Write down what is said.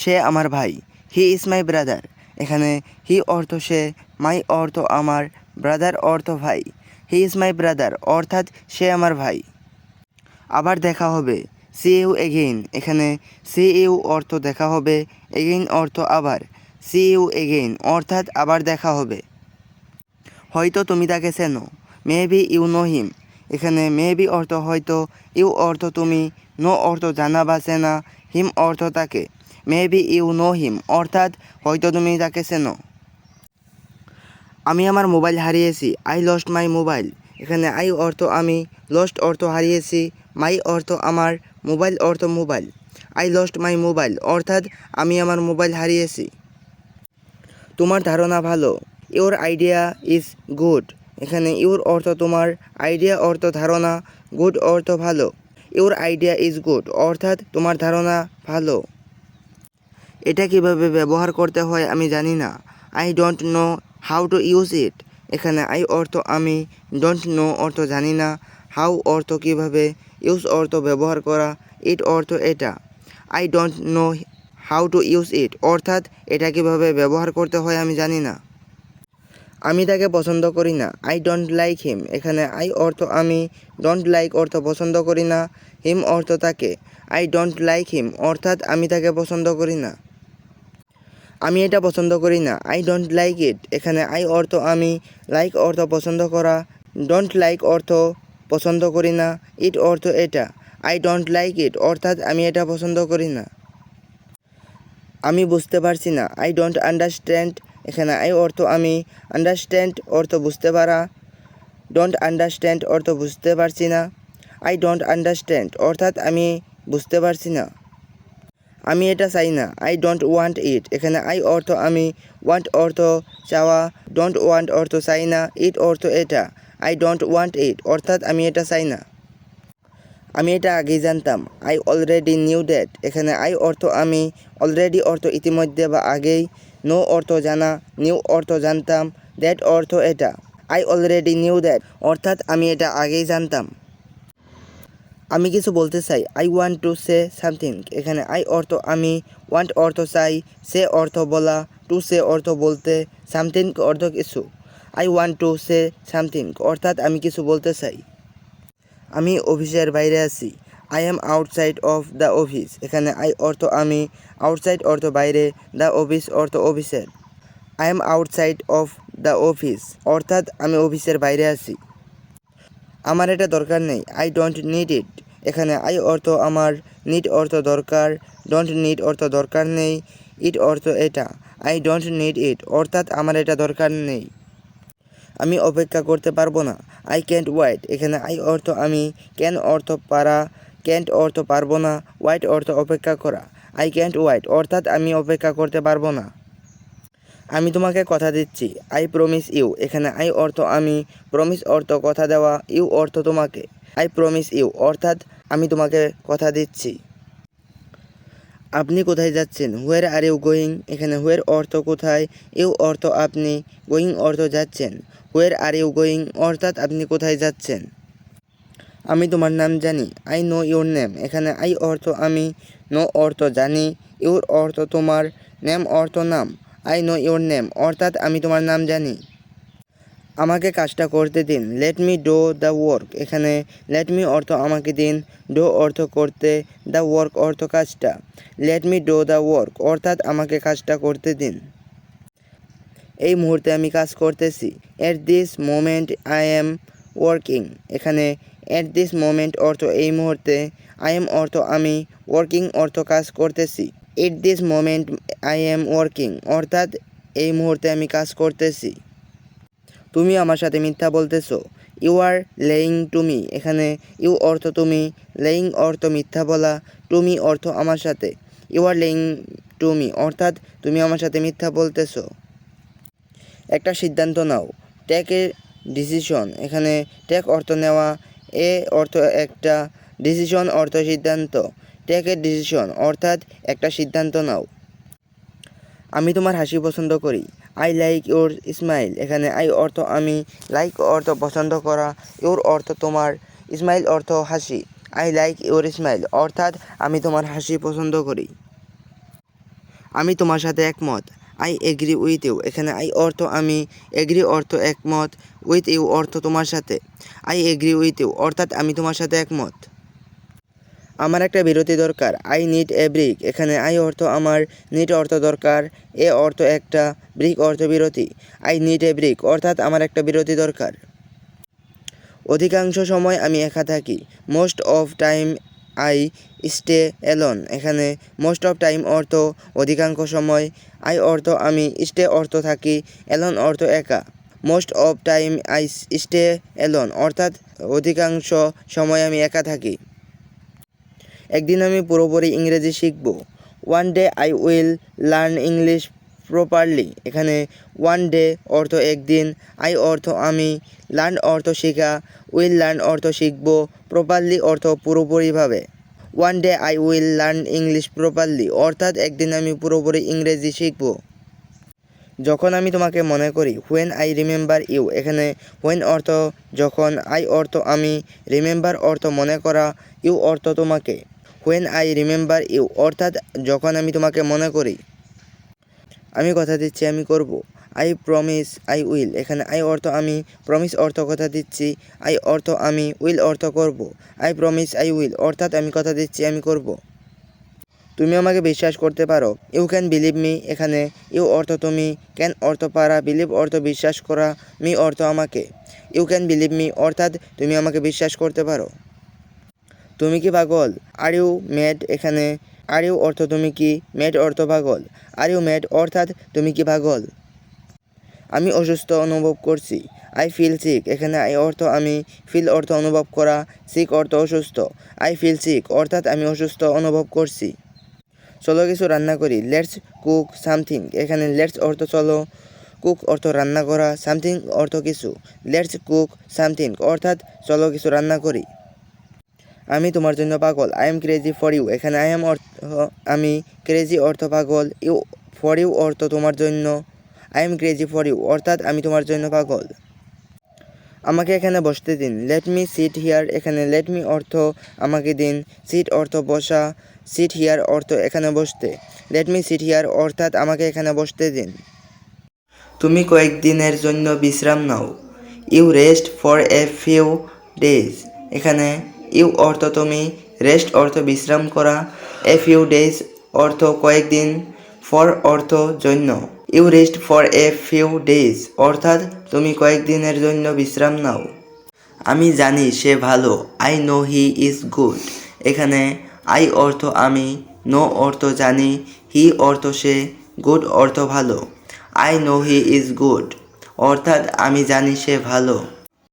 সে আমার ভাই। He is my brother. এখানে হি অর্থ সে, মাই অর্থ আমার, ব্রাদার অর্থ ভাই। হি ইজ মাই ব্রাদার, অর্থাৎ সে আমার ভাই। আবার দেখা হবে। See you again. এখানে সি ইউ অর্থ দেখা হবে, এগেইন অর্থ আবার। সি ইউ এগেইন, অর্থাৎ আবার দেখা হবে। হয়তো তুমি তাকে চেনো। Maybe you know him. এখানে মেবি অর্থ হয়তো, ইউ অর্থ তুমি, নো অর্থ জানা বা চেনা, হিম অর্থ তাকে। মেবি ইউ নো হিম, অর্থাৎ হয়তো তুমি তাকে চেনো। আমি আমার মোবাইল হারিয়েছি, আই লস্ট মাই মোবাইল এখানে আই অর্থ আমি লস্ট অর্থ হারিয়েছি মাই অর্থ আমার, মোবাইল অর্থ mobile. I lost my mobile অর্থাৎ আমি আমার মোবাইল হারিয়েছি। তোমার ধারণা ভালো ইওর আইডিয়া ইজ গুড এখানে ইউর অর্থ তোমার আইডিয়া অর্থ ধারণা গুড অর্থ ভালো। ইউর আইডিয়া ইজ গুড অর্থাৎ তোমার ধারণা ভালো। এটা কীভাবে ব্যবহার করতে হয় আমি জানি না। I don't know how to use it এখানে আই অর্থ আমি ডোন্ট নো অর্থ জানি না। হাউ অর্থ কীভাবে ইউজ অর্থ ব্যবহার করা ইট অর্থ এটা। I don't know how to use it অর্থাৎ এটা কীভাবে ব্যবহার করতে হয় আমি জানি না। আমি তাকে পছন্দ করি না। আই ডোন্ট লাইক হিম এখানে আই অর্থ আমি ডোন্ট লাইক অর্থ পছন্দ করি না। হিম অর্থ তাকে। আই ডোন্ট লাইক হিম অর্থাৎ আমি তাকে পছন্দ করি না। আমি এটা পছন্দ করি না। আই ডোন্ট লাইক ইট এখানে আই অর্থ আমি লাইক অর্থ পছন্দ করা। ডোন্ট লাইক অর্থ পছন্দ করি না। ইট অর্থ এটা। আই ডোন্ট লাইক ইট অর্থাৎ আমি এটা পছন্দ করি না। আমি বুঝতে পারছি না। আই ডোন্ট আন্ডারস্ট্যান্ড এখানে আই অর্থ আমি। আন্ডারস্ট্যান্ড অর্থ বুঝতে পারা। ডোন্ট আন্ডারস্ট্যান্ড অর্থ বুঝতে পারছি না। আই ডোন্ট আন্ডারস্ট্যান্ড অর্থাৎ আমি বুঝতে পারছি না। আমি এটা চাই না। আই ডোন্ট ওয়ান্ট ইট এখানে আই অর্থ আমি ওয়ান্ট অর্থ চাওয়া ডোন্ট ওয়ান্ট অর্থ চাই না ইট অর্থ এটা। আই ডোন্ট ওয়ান্ট ইট অর্থাৎ আমি এটা চাই না। আমি এটা আগেই জানতাম। আই অলরেডি নিউ ডেট এখানে আই অর্থ আমি অলরেডি অর্থ ইতিমধ্যে বা আগেই। নো অর্থ জানা নিউ অর্থ জানতাম। দ্যাট অর্থ এটা। আই অলরেডি নিউ দ্যাট অর্থাৎ আমি এটা আগেই জানতাম। আমি কিছু বলতে চাই। I want to say something এখানে আই অর্থ আমি ওয়ান্ট অর্থ চাই, সে অর্থ বলা টু সে অর্থ বলতে সামথিং অর্থ কিছু। I want to say something অর্থাৎ আমি কিছু বলতে চাই। আমি অফিসের বাইরে আছি। I am outside of the office এখানে আই অর্থ আমি আউটসাইড অর্থ বাইরে দ্য অফিস অর্থ অফিসের। I am outside of the office অর্থাৎ আমি অফিসের বাইরে আছি। আমার এটা দরকার নেই আই ডোন্ট নিড ইট এখানে আই অর্থ আমার নিড অর্থ দরকার ডোন্ট নিড অর্থ দরকার নেই ইট অর্থ এটা আই ডোন্ট নিড ইট অর্থাৎ আমার এটা দরকার নেই। আমি অপেক্ষা করতে পারব না আই ক্যান্ট ওয়াইট এখানে আই অর্থ আমি ক্যান অর্থ পারা ক্যান্ট অর্থ পারব না ওয়াইট অর্থ অপেক্ষা করা। আই ক্যান্ট ওয়াইট অর্থাৎ আমি অপেক্ষা করতে পারব না। আমি তোমাকে কথা দিচ্ছি। আই প্রমিস ইউ এখানে আই অর্থ আমি প্রমিস অর্থ কথা দেওয়া ইউ অর্থ তোমাকে। আই প্রমিস ইউ অর্থাৎ আমি তোমাকে কথা দিচ্ছি। আপনি কোথায় যাচ্ছেন? হোয়ার আর ইউ গোয়িং এখানে হোয়ার অর্থ কোথায়? ইউ অর্থ আপনি গোয়িং অর্থ যাচ্ছেন। হোয়ার আর ইউ গোয়িং অর্থাৎ আপনি কোথায় যাচ্ছেন? আমি তোমার নাম জানি। আই নো ইউর নেম এখানে আই অর্থ আমি নো অর্থ জানি। ইউর অর্থ তোমার নেম অর্থ নাম। আই নো ইউর নেম অর্থাৎ আমি তোমার নাম জানি। আমাকে কাজটা করতে দিন। Let me do the work এখানে লেট মি অর্থ আমাকে দিন। ডো অর্থ করতে দ্য ওয়ার্ক অর্থ কাজটা। Let me do the work অর্থাৎ আমাকে কাজটা করতে দিন। এই মুহূর্তে আমি কাজ করতেছি। At this moment I am working এখানে এট দিস মোমেন্ট অর্থ এই মুহূর্তে। আই এম অর্থ আমি ওয়ার্কিং অর্থ কাজ করতেছি। At this moment I am working অর্থাৎ, এই মুহূর্তে আমি কাজ করতেছি। তুমি আমার সাথে মিথ্যা বলতেছো। You are lying to me এখানে, ইউ অর্থ তুমি। লেইং অর্থ মিথ্যা বলা। টুমি অর্থ আমার সাথে। You are lying to me অর্থাৎ, তুমি আমার সাথে মিথ্যা বলতেছো। একটা সিদ্ধান্ত নাও। টেক ডিসিশন এখানে টেক অর্থ নেওয়া। এ অর্থ একটা ডিসিশন অর্থ সিদ্ধান্ত। টেক এ ডিসিশন অর্থাৎ একটা সিদ্ধান্ত নাও। আমি তোমার হাসি পছন্দ করি। আই লাইক ইউর স্মাইল এখানে আই অর্থ আমি লাইক অর্থ পছন্দ করা। ইউর অর্থ তোমার স্মাইল অর্থ হাসি। আই লাইক ইউর স্মাইল অর্থাৎ আমি তোমার হাসি পছন্দ করি। আমি তোমার সাথে একমত। আই এগ্রি উইথ ইউ এখানে আই অর্থ আমি এগ্রি অর্থ একমত। উইথ ইউ অর্থ তোমার সাথে। আই এগ্রি উইথ ইউ অর্থাৎ আমি তোমার সাথে একমত। আমার একটা বিরতি দরকার। আই নিড এ ব্রিক এখানে আই অর্থ আমার নিড অর্থ দরকার। এ অর্থ একটা ব্রিক অর্থ বিরতি। আই নিড এ ব্রিক অর্থাৎ আমার একটা বিরতি দরকার। অধিকাংশ সময় আমি একা থাকি। Most of time I stay alone এখানে মোস্ট অফ টাইম অর্থ অধিকাংশ সময়। আই অর্থ আমি স্টে অর্থ থাকি। এলন অর্থ একা। Most of time I stay alone অর্থাৎ অধিকাংশ সময় আমি একা থাকি। একদিন আমি পুরোপুরি ইংরেজি শিখব। One day I will learn English properly এখানে ওয়ান ডে অর্থ একদিন আই অর্থ আমি। লার্ন অর্থ শেখা উইল লার্ন অর্থ শিখব প্রপারলি অর্থ পুরোপুরিভাবে। One day I will learn English properly অর্থাৎ একদিন আমি পুরোপুরি ইংরেজি শিখব। যখন আমি তোমাকে মনে করি হোয়েন আই রিমেম্বার ইউ এখানে হোয়েন অর্থ যখন আই অর্থ আমি রিমেম্বার অর্থ মনে করা ইউ অর্থ তোমাকে। হোয়েন আই রিমেম্বার ইউ অর্থাৎ যখন আমি তোমাকে মনে করি। আমি কথা দিচ্ছি, আমি করব। আই প্রমিস আই উইল এখানে আই অর্থ আমি প্রমিস অর্থ কথা দিচ্ছি। আই অর্থ আমি উইল অর্থ করব। আই প্রমিস আই উইল অর্থাৎ আমি কথা দিচ্ছি, আমি করব। তুমি আমাকে বিশ্বাস করতে পারো। ইউ ক্যান বিলিভ মি এখানে ইউ অর্থ তুমি। ক্যান অর্থ পারা। বিলিভ অর্থ বিশ্বাস করা। মি অর্থ আমাকে। ইউ ক্যান বিলিভ মি অর্থাৎ তুমি আমাকে বিশ্বাস করতে পারো। তুমি কি পাগল? আর ইউ ম্যাড এখানে আর ইউ অর্থ তুমি কি? ম্যাড অর্থ পাগল। আর ইউ ম্যাড অর্থাৎ তুমি কি পাগল? আমি অসুস্থ অনুভব করছি। আই ফিল সিক এখানে আই অর্থ আমি ফিল অর্থ অনুভব করা। সিক অর্থ অসুস্থ। আই ফিল সিক অর্থাৎ আমি অসুস্থ অনুভব করছি। চলো কিছু রান্না করি। লেটস কুক সামথিং এখানে লেটস অর্থ চলো। কুক অর্থ রান্না করা। সামথিং অর্থ কিছু। লেটস কুক সামথিং অর্থাৎ চলো কিছু রান্না করি। আমি তোমার জন্য পাগল। I am crazy for you এখানে আই এম অর্থ, আমি ক্রেজি অর্থ পাগল। ইউ ফর ইউ অর্থ তোমার জন্য। I am crazy for you অর্থাৎ আমি তোমার জন্য পাগল। আমাকে এখানে বসতে দিন। লেট মি সিট হিয়ার এখানে লেট মি অর্থ আমাকে দিন। সিট অর্থ বসা। সিট হিয়ার অর্থ এখানে বসতে। লেট মি সিট হিয়ার অর্থাৎ আমাকে এখানে বসতে দিন। তুমি কয়েকদিনের জন্য বিশ্রাম নাও। You rest for a few days এখানে ইউ অর্থ তুমি, রেস্ট অর্থ বিশ্রাম করা এ ফিউ ডেজ অর্থ কয়েকদিন ফর অর্থ জন্য। You rest for a few days অর্থাৎ তুমি কয়েকদিনের জন্য বিশ্রাম নাও। আমি জানি সে ভালো I know he is good এখানে আই অর্থ আমি নো অর্থ জানি হি অর্থ সে গুড অর্থ ভালো। I know he is good অর্থাৎ আমি জানি সে ভালো।